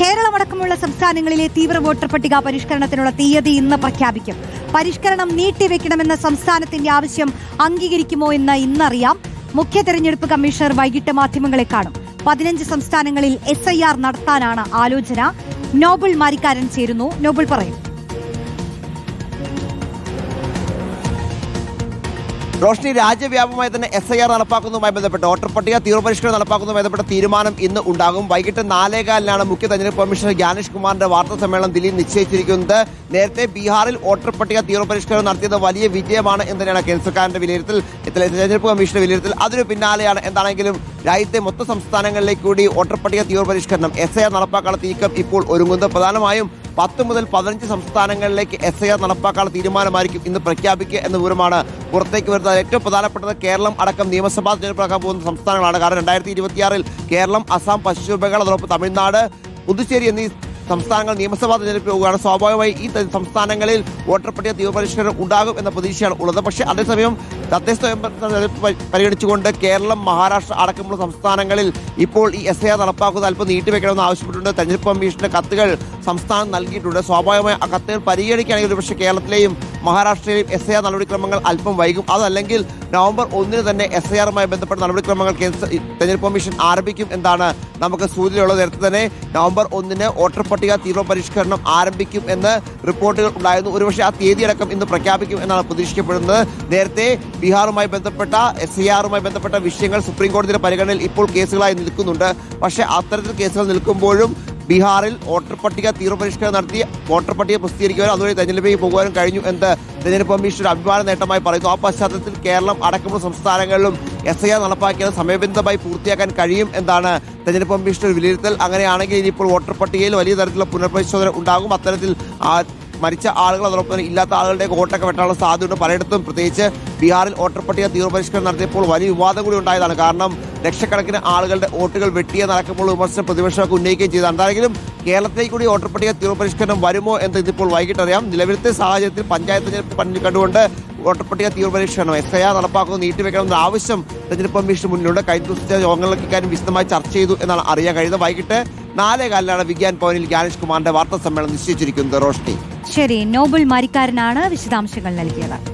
കേരളമടക്കമുള്ള സംസ്ഥാനങ്ങളിലെ തീവ്ര വോട്ടർ പട്ടിക പരിഷ്കരണത്തിനുള്ള തീയതി ഇന്ന് പ്രഖ്യാപിക്കും. പരിഷ്കരണം നീട്ടിവെക്കണമെന്ന സംസ്ഥാനത്തിന്റെ ആവശ്യം അംഗീകരിക്കുമോ എന്ന് ഇന്നറിയാം. മുഖ്യ തെരഞ്ഞെടുപ്പ് കമ്മീഷണർ വൈകിട്ട് മാധ്യമങ്ങളെ കാണും. പതിനഞ്ച് സംസ്ഥാനങ്ങളിൽ എസ് നടത്താനാണ് ആലോചന. നോബിൾ മാരിക്കാരൻ ചേരുന്നു. നോബിൾ പറയും. റോഷ്നി രാജ്യവ്യാപകമായി തന്നെ എസ് ഐ ആർ നടപ്പാക്കുന്നതുമായി ബന്ധപ്പെട്ട് വോട്ടർ പട്ടിക തീവ്രപരിഷ്കരണം നടപ്പാക്കുന്നതുമായി ബന്ധപ്പെട്ട തീരുമാനം ഇന്ന് ഉണ്ടാകും. വൈകിട്ട് നാലേകാലിനാണ് മുഖ്യ തെരഞ്ഞെടുപ്പ് കമ്മീഷണർ ജ്ഞാനേഷ് കുമാറിന്റെ വാർത്താ സമ്മേളനം ദില്ലി നിശ്ചയിച്ചിരിക്കുന്നത്. നേരത്തെ ബീഹാറിൽ വോട്ടർ പട്ടിക തീവ്രപരിഷ്കരണം നടത്തിയത് വലിയ വിജയമാണ് എന്ന് തന്നെയാണ് കേന്ദ്ര സർക്കാരിന്റെ വിലയിരുത്തൽ. തെരഞ്ഞെടുപ്പ് കമ്മീഷന്റെ വിലയിരുത്തൽ അതിനു പിന്നാലെയാണ്. എന്താണെങ്കിലും രാജ്യത്തെ മൊത്ത സംസ്ഥാനങ്ങളിലേക്ക് കൂടി വോട്ടർ പട്ടിക തീവ്രപരിഷ്കരണം എസ് ഐ ആർ നടപ്പാക്കാനുള്ള നീക്കം ഇപ്പോൾ ഒരുങ്ങുന്നത്. പ്രധാനമായും പത്ത് മുതൽ പതിനഞ്ച് സംസ്ഥാനങ്ങളിലേക്ക് എസ് ഐ ആർ നടപ്പാക്കാനുള്ള തീരുമാനമായിരിക്കും ഇന്ന് പ്രഖ്യാപിക്കുക എന്ന വിവരമാണ് പുറത്തേക്ക് വരുന്നത്. ഏറ്റവും പ്രധാനപ്പെട്ടത് കേരളം അടക്കം നിയമസഭാ തിരഞ്ഞെടുപ്പാക്കാൻ പോകുന്ന സംസ്ഥാനങ്ങളാണ്. കാരണം രണ്ടായിരത്തി ഇരുപത്തിയാറിൽ കേരളം അസം പശ്ചിമ ബംഗാൾ അതോടൊപ്പം തമിഴ്നാട് പുതുച്ചേരി എന്നീ സംസ്ഥാനങ്ങൾ നിയമസഭാ തെരഞ്ഞെടുപ്പ് പോകുകയാണ്. സ്വാഭാവികമായി ഈ സംസ്ഥാനങ്ങളിൽ വോട്ടർ പട്ടിക തീവ്രപരിഷ്കരണം ഉണ്ടാകും എന്ന പ്രതീക്ഷയാണ് ഉള്ളത്. പക്ഷേ അതേസമയം തദ്ദേശ തെരഞ്ഞെടുപ്പ് പരിഗണിച്ചുകൊണ്ട് കേരളം മഹാരാഷ്ട്ര അടക്കമുള്ള സംസ്ഥാനങ്ങളിൽ ഇപ്പോൾ ഈ എസ് ഐ ആർ നടപ്പാക്കുന്നത് അല്പം നീട്ടിവെക്കണമെന്ന് ആവശ്യപ്പെട്ടുണ്ട് തെരഞ്ഞെടുപ്പ് കമ്മീഷന്റെ കത്തുകൾ സംസ്ഥാനം നൽകിയിട്ടുണ്ട്. സ്വാഭാവികമായി ആ കത്തുകൾ പരിഗണിക്കുകയാണെങ്കിൽ ഒരുപക്ഷെ കേരളത്തിലെയും മഹാരാഷ്ട്രയിലെയും എസ് ഐ ആർ നടപടിക്രമങ്ങൾ അല്പം വൈകും. അതല്ലെങ്കിൽ നവംബർ ഒന്നിന് തന്നെ എസ് ഐ ആറുമായി ബന്ധപ്പെട്ട നടപടിക്രമങ്ങൾ കേന്ദ്ര തെരഞ്ഞെടുപ്പ് കമ്മീഷൻ ആരംഭിക്കും എന്നാണ് നമുക്ക് സൂചനയുള്ളത് നേരത്തെ തന്നെ നവംബർ ഒന്നിന് വോട്ടർ പട്ടിക തീവ്ര പരിഷ്കരണം ആരംഭിക്കും എന്ന് റിപ്പോർട്ടുകൾ ഉണ്ടായിരുന്നു. ഒരുപക്ഷെ ആ തീയതിയടക്കം ഇന്ന് പ്രഖ്യാപിക്കും എന്നാണ് പ്രതീക്ഷിക്കപ്പെടുന്നത്. നേരത്തെ ബീഹാറുമായി ബന്ധപ്പെട്ട എസ് ഐ ആറുമായി ബന്ധപ്പെട്ട വിഷയങ്ങൾ സുപ്രീം കോടതിയുടെ പരിഗണനയിൽ ഇപ്പോൾ കേസുകളായി നിൽക്കുന്നുണ്ട്. പക്ഷേ അത്തരത്തിൽ കേസുകൾ നിൽക്കുമ്പോഴും ബീഹാറിൽ വോട്ടർ പട്ടിക തീവ്രപരിഷ്കരണം നടത്തി വോട്ടർ പട്ടിക പ്രസിദ്ധീകരിക്കുവാനും അതുവഴി തെരഞ്ഞെടുപ്പിലേക്ക് പോകുവാനും കഴിഞ്ഞു എന്ന് തെരഞ്ഞെടുപ്പ് കമ്മീഷൻ അഭിമാന നേട്ടമായി പറയുന്നു. ആ പശ്ചാത്തലത്തിൽ കേരളം അടക്കമുള്ള സംസ്ഥാനങ്ങളിലും എസ് ഐ ആർ നടപ്പാക്കിയത് സമയബന്ധിതമായി പൂർത്തിയാക്കാൻ കഴിയും എന്നാണ് തെരഞ്ഞെടുപ്പ് കമ്മീഷൻ ഒരു വിലയിരുത്തൽ. അങ്ങനെയാണെങ്കിൽ ഇനിയിപ്പോൾ വോട്ടർ പട്ടികയിൽ വലിയ തരത്തിലുള്ള പുനഃപരിശോധന ഉണ്ടാകും. അത്തരത്തിൽ മരിച്ച ആളുകൾ അതോടൊപ്പം ഇല്ലാത്ത ആളുകളുടെ വോട്ടൊക്കെ വെട്ടാനുള്ള സാധ്യതയുണ്ട്. പലയിടത്തും പ്രത്യേകിച്ച് ബീഹാറിൽ വോട്ടർ പട്ടിക തീവ്രപരിഷ്കരണം നടത്തിയപ്പോൾ വലിയ വിവാദം കൂടി ഉണ്ടായതാണ്. കാരണം ലക്ഷക്കണക്കിന് ആളുകളുടെ വോട്ടുകൾ വെട്ടിയ നടക്കുമ്പോൾ വിമർശനം പ്രതിപക്ഷമൊക്കെ ഉന്നയിക്കുകയും ചെയ്തതാണ് എന്താണെങ്കിലും കേരളത്തിലേക്ക് കൂടി വോട്ടർ പട്ടിക വരുമോ എന്ന് ഇതിപ്പോൾ വൈകിട്ട് അറിയാം നിലവിലത്തെ സാഹചര്യത്തിൽ പഞ്ചായത്ത് തെരഞ്ഞെടുപ്പ് കണ്ടുകൊണ്ട് വോട്ടർ പട്ടിക തീവ്രപരിഷ്കരണം എസ് ഐ ആർ നടപ്പാക്കുന്നത് നീട്ടിവെക്കണമെന്ന ആവശ്യം തെരഞ്ഞെടുപ്പ് കമ്മീഷന് മുന്നിലുണ്ട്. കഴിഞ്ഞ ദിവസത്തെ യോഗങ്ങളിലൊക്കെ ഇക്കാര്യം വിശദമായി ചർച്ച ചെയ്തു എന്നാണ് അറിയാൻ കഴിയുന്നത്. വൈകിട്ട് നാലേ കാലിലാണ് വിജ്ഞാൻ ഭവനിൽ ജ്ഞാനേഷ് കുമാറിന്റെ വാർത്താ സമ്മേളനം നിശ്ചയിച്ചിരിക്കുന്നത് റോഷ്നി. ശരി നോബൽ മാരിക്കാരനാണ് വിശദാംശങ്ങൾ നൽകിയത്.